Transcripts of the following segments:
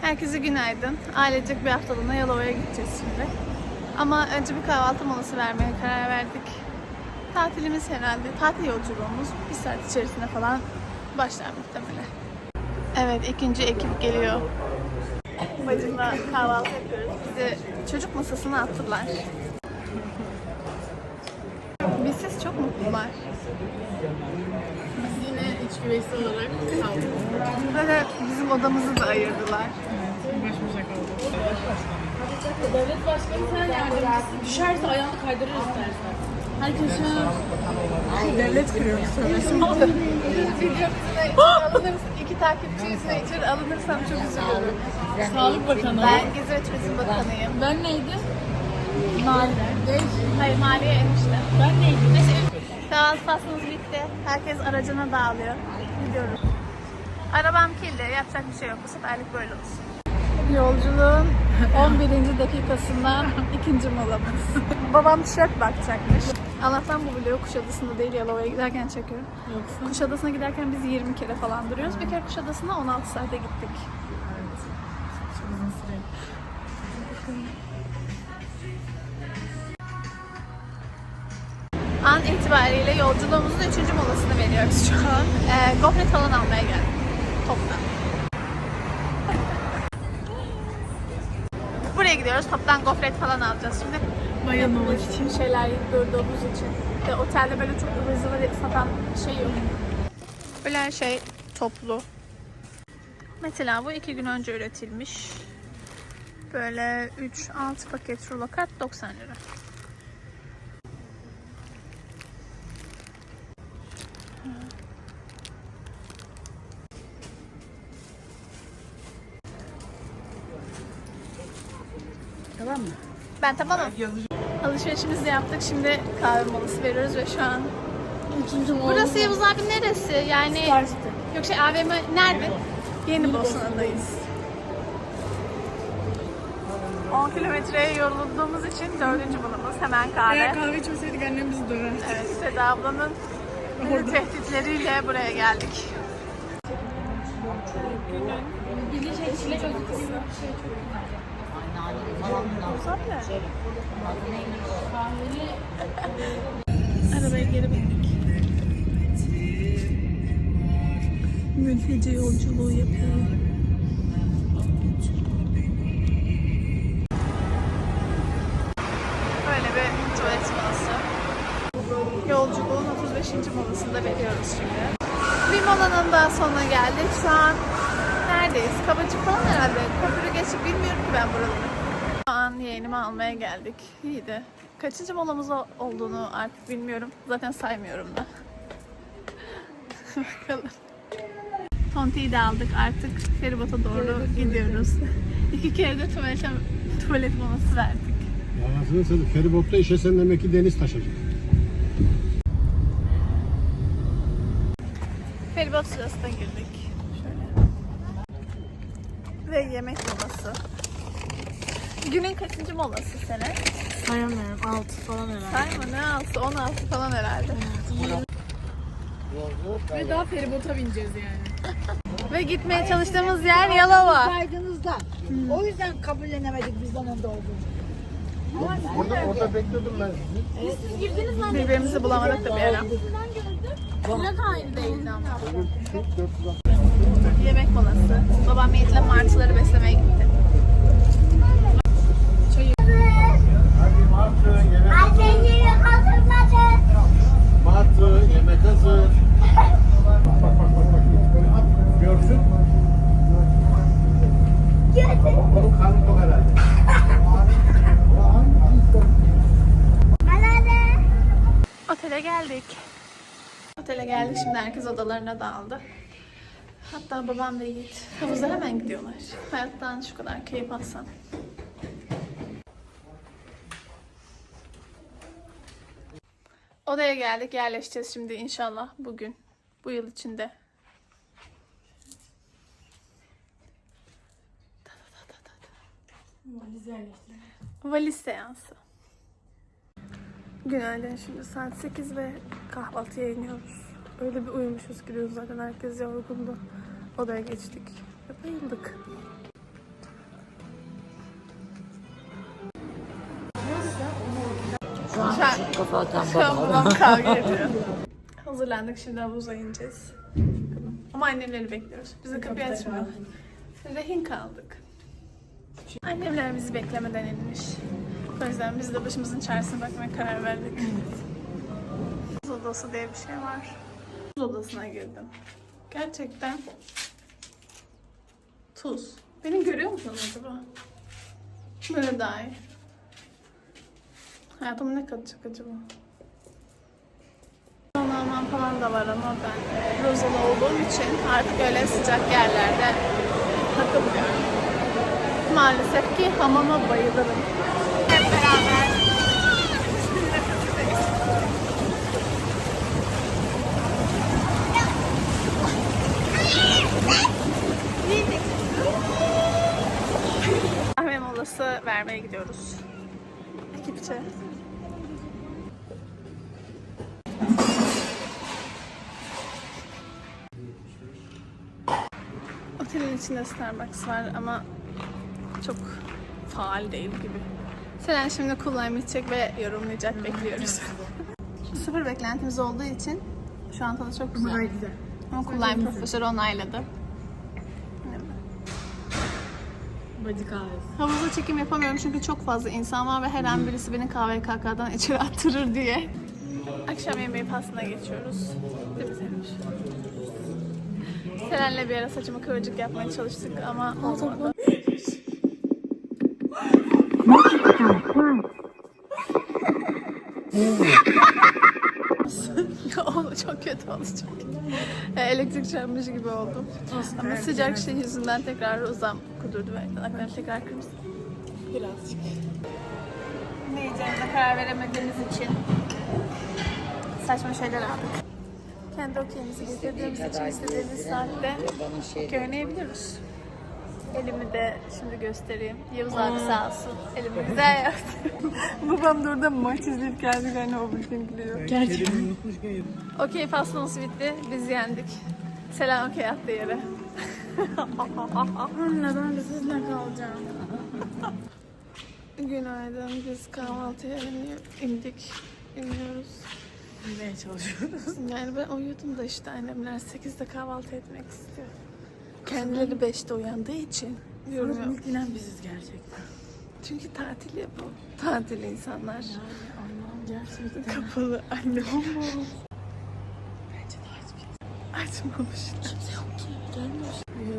Herkese günaydın. Ailecek bir haftalığına Yalova'ya gideceğiz şimdi. Ama önce bir kahvaltı molası vermeye karar verdik. Tatilimiz herhalde, tatil yolculuğumuz bir saat içerisinde falan başlar muhtemelen. Evet, ikinci ekip geliyor. Bacımla kahvaltı yapıyoruz. Bizi çocuk masasına attılar. Bizsiz çok mutlular. Biz yine iç güveysi olarak kaldık. Böyle bizim odamızı da ayırdılar. Devlet başkanı sen yardımcısı. Düşerse ayağını kaydırır istersen. Herkes şu an devlet kuruyoruz söylesin. alınırız, iki takipçisine içeri alınırsam çok üzülürüm. Sağlık Bakanı. Ben Gezi ve Turizm Bakanıyım. Ben neydi? Mali. Hayır, maliye enişte. Ben neydim? Kahvaltı faslımız bitti. Herkes aracına dağılıyor. Gidiyoruz. Arabam kirli. Yapacak bir şey yok. Bu seferlik böyle olsun. Yolculuğun 11. dakikasından ikinci molamız. Babam tişört bakacakmış. Allah'tan bu vlogu Kuşadası'nda değil Yalova'ya giderken çekiyorum. Yoksa Kuşadası'na giderken biz 20 kere falan duruyoruz. Bir kere Kuşadası'na 16 saate gittik. çok uzun süre. An itibariyle yolculuğumuzun 3. molasını veriyoruz şu an. Ee, gofret falan almaya geldik. Toptan. Buraya gidiyoruz. Toptan gofret falan alacağız şimdi. Bayılmamak için. Bir şeyler durduğumuz için. De otelde böyle çok zıvır satan şey yok. Böyle her şey toplu. Mesela bu iki gün önce üretilmiş. Böyle 3-6 paket rulo kart 90 lira. Tamam mı? Ben tamamım. Alışverişimizi de yaptık. Şimdi kahve molası veriyoruz ve şu an Üçüncü mola. Burası Yavuz abi neresi? Yani Kars'tı. yok şey AVM nerede? Yeni Bosna'dayız. 10 kilometreye yorulduğumuz için dördüncü bulumuz hemen kahve. Eğer kahve içmeseydik annem bizi döver. Evet, Seda ablanın bizi tehditleriyle buraya geldik. Özü Arabaya geri bindik. Mülteci yolculuğu yapıyor. Böyle bir tuvalet molası. Yolculuğun 35. molasında bekliyoruz şimdi. Bir molanın daha sonuna geldik. Şu an neredeyiz? Kabacık falan herhalde. Köprü geçip bilmiyorum ki ben buraları. Şu an yeğenimi almaya geldik. İyiydi. Kaçıncı molamız olduğunu artık bilmiyorum. Zaten saymıyorum da. Bakalım. Tonti'yi de aldık artık feribota doğru gidiyoruz. İki kere de tuvalet, tuvalet molası verdik. Anasını satayım. Feribotta işesen demek ki deniz taşacak. Feribot sırasına girdik. Şöyle. Ve yemek molası. Günün kaçıncı molası sene? Sayamıyorum. Altı falan herhalde. Sayma ne altı? 16 falan herhalde. Ve daha feribota bineceğiz yani. Ve gitmeye çalıştığımız yer Yalova. Saydığınızda. O yüzden kabullenemedik bizden önde olduğunu. Orada, orada bekliyordum ben sizi. Birbirimizi bulamadık da bir ara. Plak aynı değildi ama. Yemek molası. Babam Yiğit'le martıları beslemeye gitti. Martı yemek hazır. Anneleri hazırladı. Martı yemek hazır. Bak bak bak bak. Böyle at görsün. Onun karnı tok herhalde. Otele geldik. Otele geldik şimdi herkes odalarına dağıldı. Hatta babam ve Yiğit havuza hemen gidiyorlar. Hayattan şu kadar keyif alsam. Odaya geldik yerleşeceğiz şimdi inşallah bugün. Bu yıl içinde. Valiz yerleştirdik. Valiz seansı. Günaydın şimdi saat 8 ve kahvaltıya iniyoruz. Öyle bir uyumuşuz gidiyoruz zaten herkes yorgundu. Odaya geçtik ve bayıldık. Şu babam kavga ediyor. Hazırlandık şimdi havuza ineceğiz. Ama annemleri bekliyoruz. Bizi kapıyı açmıyor. Rehin kaldık. Annemler bizi beklemeden inmiş. O yüzden biz de başımızın çaresine bakmaya karar verdik. Tuz odası diye bir şey var. Tuz odasına girdim. Gerçekten tuz. Beni görüyor musunuz acaba? Böyle daha iyi. Hayatıma ne katacak acaba? Normal falan da var ama ben rozalı olduğum için artık öyle sıcak yerlerde takılmıyorum. Maalesef ki hamama bayılırım. Hep beraber. Molası vermeye gidiyoruz. Ekipçe. Otelin içinde Starbucks var ama çok faal değil gibi. Selen şimdi kullanmayı içecek ve yorumlayacak bekliyoruz. Sıfır beklentimiz olduğu için şu an tadı çok güzel. Ama kullanma profesörü onayladı. Kahvesi. Havuzda çekim yapamıyorum çünkü çok fazla insan var ve her an birisi beni KVKK'dan içeri attırır diye. Akşam yemeği pastına geçiyoruz. Değil mi Selinç? Selen'le bir ara saçımı kıvırcık yapmaya çalıştık ama olmadı. oldu çok kötü oldu çok kötü. E, Elektrik çarpmış gibi oldum. Ama sıcak şey yüzünden tekrar uzam kudurdu ve yanaklarım tekrar kırmızı. Birazcık. Ne yiyeceğimize karar veremediğimiz için saçma şeyler aldık. Kendi okeyimizi getirdiğimiz için istediğimiz saatte şey görünebiliyoruz. Elimi de şimdi göstereyim. Yavuz abi sağ olsun. Elimi güzel yaptı. Babam da orada maç izleyip geldi galiba o bütün gülüyor. Gerçekten. Okey faslanız bitti. Biz yendik. Selam okey attı yere. Anne ben de sizinle kalacağım. Günaydın. Biz kahvaltıya indik. İniyoruz. Bilmeye çalışıyoruz. Yani ben uyudum da işte annemler 8'de kahvaltı etmek istiyor. Kendileri 5'te uyandığı için ya. İlk inen biziz gerçekten. Çünkü tatil ya bu. Tatil insanlar. Allah'ım gerçekten. Kapalı anne. Açmamış. Kimse yok ki.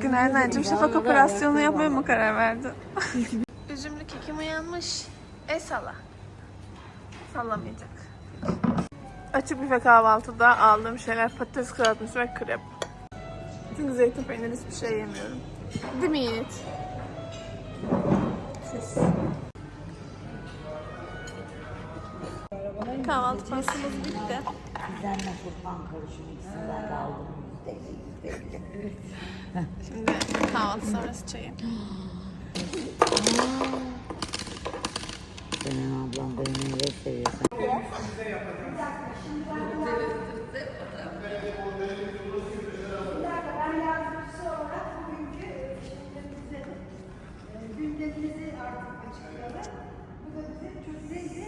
Günaydın anneciğim. Şafak operasyonu yapmaya mı karar verdin? Üzümlü kekim uyanmış. E salla. Sallamayacak. Açık büfe kahvaltıda aldığım şeyler patates kızartması ve krep. Çünkü zeytin peyniri hiçbir şey yemiyorum. Değil mi Yiğit? Siz. Kahvaltı pastamız bitti. Bizden kurban karışım ikisinden de aldım. Şimdi kahvaltı sonrası çayı. Senin ablam bize çok zengin.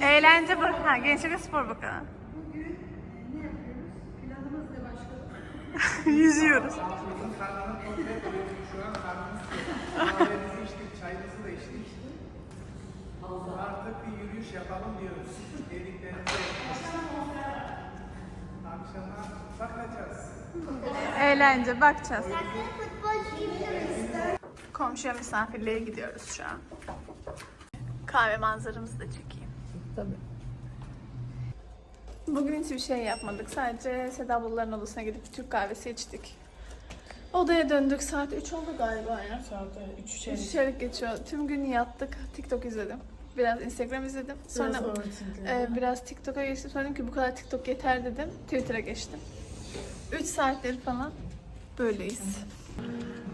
Eğlence bak ha gençlik spor bakanı. Bugün e, ne yapıyoruz? Planımız ne başkanım? Yüzüyoruz. Çayımızı da içtik. Artık bir yürüyüş yapalım diyoruz. Dediklerimizi Akşama bakacağız. Eğlence bakacağız. Komşuya misafirliğe gidiyoruz şu an. Kahve manzaramızı da çekeyim. Tabii. Bugün hiçbir şey yapmadık. Sadece Seda ablaların odasına gidip Türk kahvesi içtik. Odaya döndük. Saat 3 oldu galiba ya. Saat 3 Üç çeyrek. çeyrek geçiyor. Tüm gün yattık. TikTok izledim. Biraz Instagram izledim. Sonra Biraz e, biraz TikTok'a geçtim. Sonra dedim ki bu kadar TikTok yeter dedim. Twitter'a geçtim. 3 saatleri falan böyleyiz.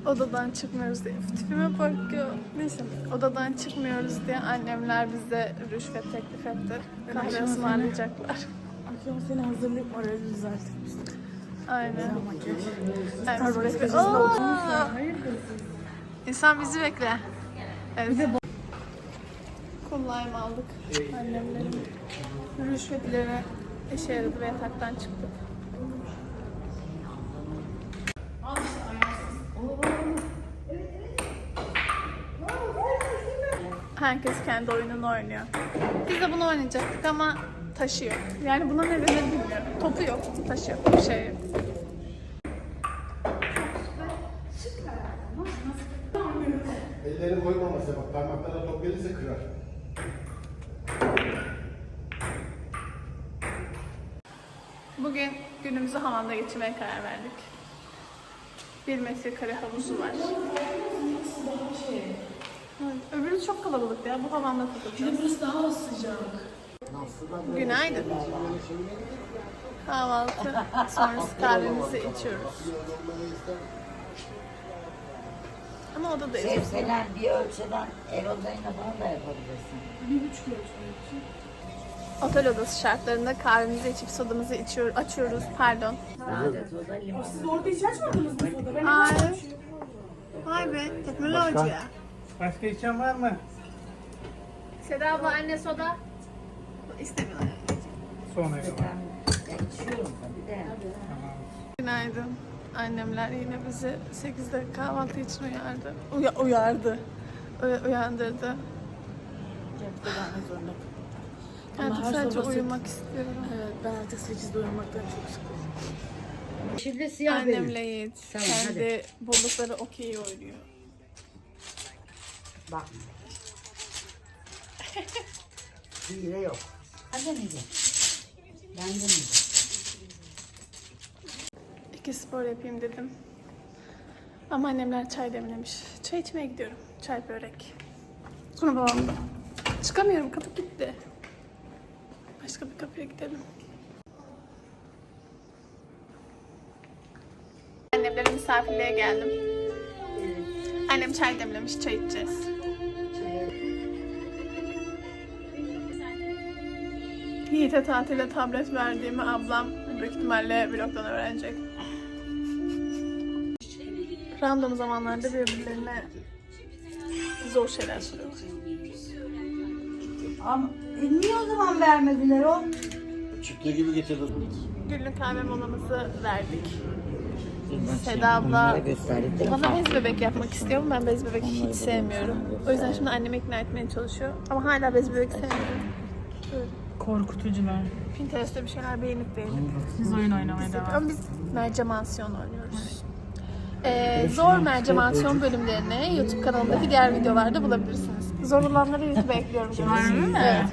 Odadan çıkmıyoruz diye. Tipime bak ya. Neyse. Odadan çıkmıyoruz diye annemler bize rüşvet teklif etti. Kahve ısmarlayacaklar. Akşam seni hazırlayıp morali düzeltmiştim. Aynen. Starbucks bizi bekle- Aa! İnsan bizi bekle. Evet. Lime aldık annemlerin. Rüşvetleri işe yaradı ve yataktan çıktık. Herkes kendi oyununu oynuyor. Biz de bunu oynayacaktık ama taşıyor. Yani buna ne denir bilmiyorum. Topu yok, taşı yok, bir şey yok. Ellerini koymaması bak parmaklarına top gelirse kırar. Bugün günümüzü hamamda geçirmeye karar verdik. Bir metrekare havuzu var. Evet, öbürü çok kalabalık ya. Bu hamamda takılacağız. Burası daha sıcak. Günaydın. Kahvaltı sonrası kahvemizi içiyoruz. Ama odadayız. Şey, Selen bir ölçeden erodayına falan da yapabilirsin. Otel odası şartlarında kahvemizi içip sodamızı içiyor, açıyoruz. Pardon. Siz orada hiç açmadınız mı soda? Ben Ay. Vay be teknoloji ya. Başka içen var mı? Seda abla anne soda. İstemiyorlar. Sonra. Ben de. Günaydın. Annemler yine bizi 8'de kahvaltı için uyardı. Uya- uyardı. Uy- uyandırdı. Cepte gelmek zorunda. Artık her sadece sabah uyumak istiyorum. Evet ben artık 8'de uyumaktan çok sıkıldım. Şimdi siyah benim. Annemle Yiğit Tamam, kendi buldukları okey oynuyor. Bak. Hile yok. De mi? İki spor yapayım dedim. Ama annemler çay demlemiş. Çay içmeye gidiyorum. Çay börek. Sonra babam da. Çıkamıyorum kapı gitti. Başka bir kapıya gidelim. Annemlere misafirliğe geldim. Annem çay demlemiş, çay içeceğiz. Yiğit'e tatilde tablet verdiğimi ablam büyük ihtimalle vlogdan öğrenecek. Random zamanlarda birbirlerine zor şeyler soruyorlar. Ama e, niye o zaman vermediler o? Çifte gibi getirdim. Günlük kahve molamızı verdik. Seda abla bana bez bebek yapmak istiyor ama ben bez bebek hiç sevmiyorum. O yüzden şimdi annemi ikna etmeye çalışıyor. Ama hala bez bebek sevmiyorum. Böyle Korkutucular. Pinterest'te bir şeyler beğenip beğenip. Biz oyun oynamaya devam. Ama biz mercemansiyon oynuyoruz. Ee, zor mercemansiyon bölümlerini YouTube kanalındaki diğer videolarda bulabilirsiniz. Zor olanları YouTube'a ekliyorum. Harbi mi? Evet.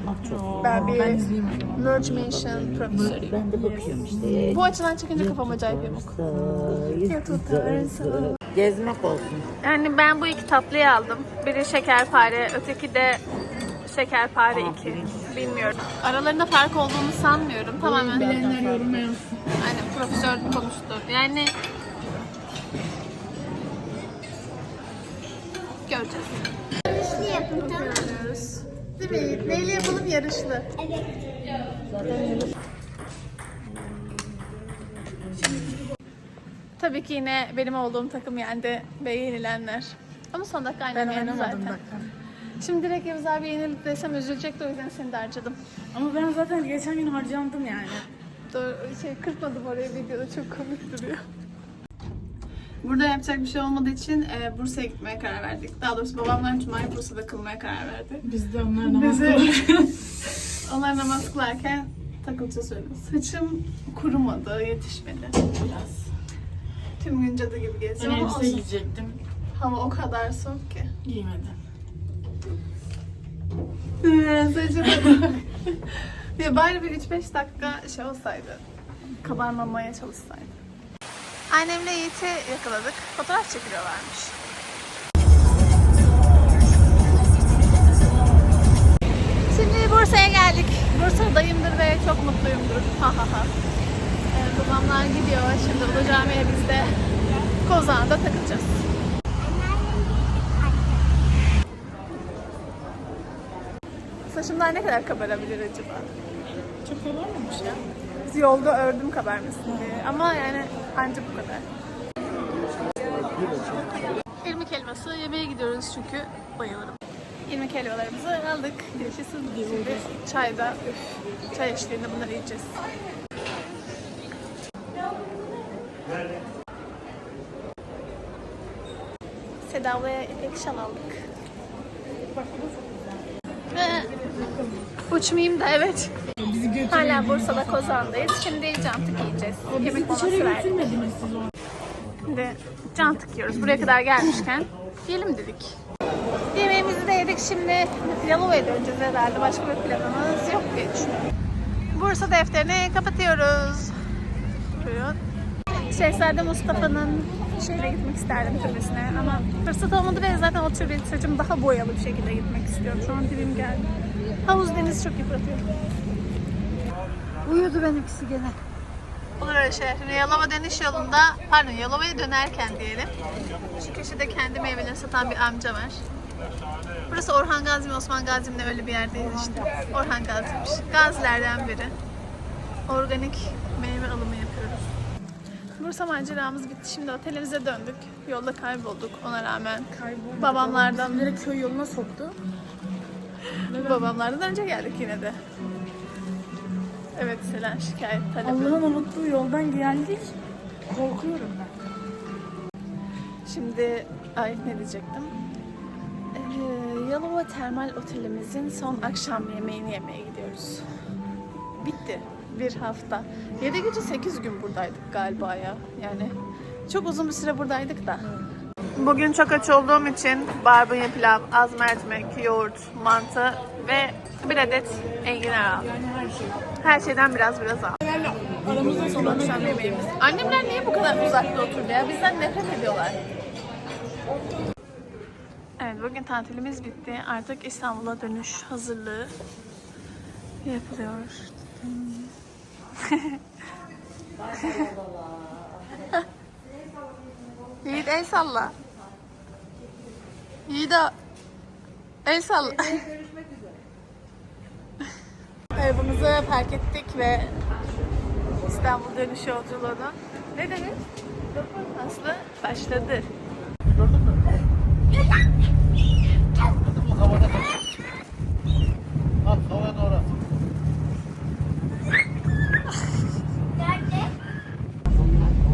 Oo, Ben bir ben izleyeyim o zaman. Mergemansiyon profesörüyüm. Ben de bakıyorum işte. Bu açıdan çekince kafam acayip yamuk. Ya tutarsa. Gezmek olsun. Yani ben bu iki tatlıyı aldım. Biri şekerpare, öteki de şekerpare 2. Bilmiyorum. Aralarında fark olduğunu sanmıyorum. Tamamen Bilenler yoruma yazsın. Aynen profesör konuştu. Yani göreceğiz. Yarışlı yapın tamam Değil mi? Neyle yapalım yarışlı? Tabii ki yine benim olduğum takım yendi ve yenilenler. Ama son dakika aynen yendi zaten. dakika. Şimdi direkt Yavuz abi yenildi desem üzülecekti o yüzden seni de harcadım. Ama ben zaten geçen gün harcandım yani. Doğru, şey kırpmadım oraya videoda çok komik duruyor. Burada yapacak bir şey olmadığı için e, Bursa'ya gitmeye karar verdik. Daha doğrusu babamlar Cuma'yı Bursa'da kılmaya karar verdi. Biz de onlar namaz kılıyoruz. onlar namaz kılarken takılacağız öyle. Saçım kurumadı, yetişmedi biraz. Tüm gün cadı gibi Ben geziyorum ama elbise giyecektim. hava o kadar soğuk ki. Giymedim. Saçım ya bari bir 3-5 dakika şey olsaydı. Kabarmamaya çalışsaydı. Annemle Yiğit'i yakaladık. Fotoğraf çekiliyorlarmış. Şimdi Bursa'ya geldik. Bursa'dayımdır ve çok mutluyumdur. Ha ha ha. Ee, babamlar gidiyor. Şimdi Ulu Cami'ye biz de Kozan'da takılacağız. Saçımdan ne kadar kabarabilir acaba? Çok kabarmamış ya. Yolda ördüm kabarmasın diye. Ama yani anca bu kadar. İrmik helvası yemeye gidiyoruz çünkü bayılırım. 20 helvalarımızı aldık. Yaşasın. Şimdi çayda, üf, çay eşliğinde bunları yiyeceğiz. Seda ablaya ipek şal aldık. Ve uçmayayım da evet. Hala Bursa'da Kozan'dayız. Şimdi cantık yiyeceğiz. Yemek molası verdik. Şimdi cantık yiyoruz. Buraya kadar gelmişken yiyelim dedik. Yemeğimizi de yedik. Şimdi Yalova'ya döneceğiz herhalde. Başka bir planımız yok diye düşünüyorum. Bursa defterini kapatıyoruz. Buyurun. Şehzade Mustafa'nın şehre gitmek isterdim türbesine ama fırsat olmadı ve zaten o türbe saçım daha boyalı bir şekilde gitmek istiyorum. Şu an dibim geldi. Havuz deniz çok yıpratıyor. Uyudu benimkisi gene. Olur öyle Yalova dönüş yolunda, pardon Yalova'ya dönerken diyelim. Şu köşede kendi meyveleri satan bir amca var. Burası Orhan Gazi mi Osman Gazi mi ne öyle bir yerdeyiz işte. Orhan Gazi'ymiş. Gazilerden biri. Organik meyve alımı yapıyoruz. Bursa maceramız bitti. Şimdi otelimize döndük. Yolda kaybolduk ona rağmen. Kayboldu. Babamlardan, Bizimleri köy yoluna soktu. Babamlardan önce geldik yine de. Evet Selen şikayet talebi. Allah'ın unuttuğu yoldan geldik. Korkuyorum ben. Şimdi ay ne diyecektim? Ee, Yalova Termal Otelimizin son akşam yemeğini yemeye gidiyoruz. Bitti. Bir hafta. 7 gece 8 gün buradaydık galiba ya. Yani çok uzun bir süre buradaydık da. Bugün çok aç olduğum için barbunya pilav, az mercimek, yoğurt, mantı ve bir adet enginar aldım. Yani her şey. Her şeyden biraz biraz aldım. Aramızda Son akşam yemeğimiz. Annemler niye bu kadar uzakta oturdu ya? Bizden nefret ediyorlar. Evet bugün tatilimiz bitti. Artık İstanbul'a dönüş hazırlığı yapılıyor. Yiğit el salla. Yiğit a- el salla. Arabamızı park ettik ve İstanbul dönüş yolculuğuna ne dedin? Aslı başladı. Gördün mü? Hadi bu havada. Al havaya doğru.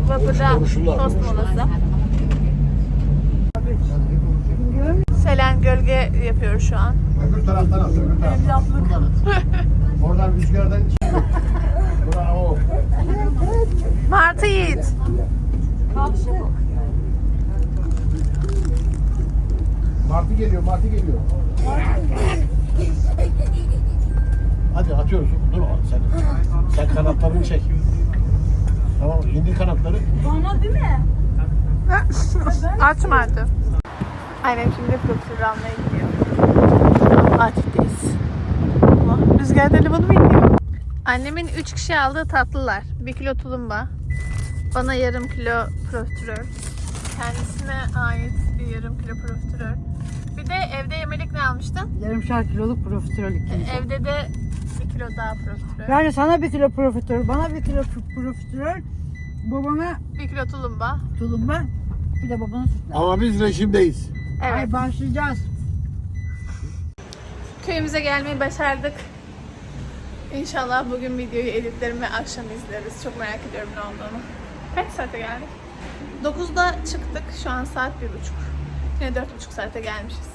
Vapurda konuşurlar, tost konuşurlar. molası. Şu an. Öbür taraftan at, öbür taraftan. Buradan at. Oradan rüzgardan çıkıyor. Bravo. Martı Yiğit. Martı geliyor, Martı geliyor. Hadi atıyoruz. Dur sen. Sen kanatlarını çek. Tamam, indir kanatları. Bana değil mi? Açmadı. Annem şimdi almaya gidiyor. Atif'teyiz. Allah, rüzgar telefonu bekliyor. Annemin 3 kişi aldığı tatlılar. 1 kilo tulumba. Bana yarım kilo profiterol. Kendisine ait bir yarım kilo profiterol. Bir de evde yemelik ne almıştın? Yarımşar kiloluk profiterol ikinci. Evde de 1 kilo daha profiterol. Yani sana bir kilo profiterol, bana bir kilo pro- profiterol, babana 1 kilo tulumba. tulumba, bir de babana sütler. Ama biz rejimdeyiz. Evet. Ay başlayacağız. Köyümüze gelmeyi başardık. İnşallah bugün videoyu editlerim ve akşam izleriz. Çok merak ediyorum ne olduğunu. Kaç saate geldik? 9'da çıktık. Şu an saat 1.30. Yine 4.5 saate gelmişiz.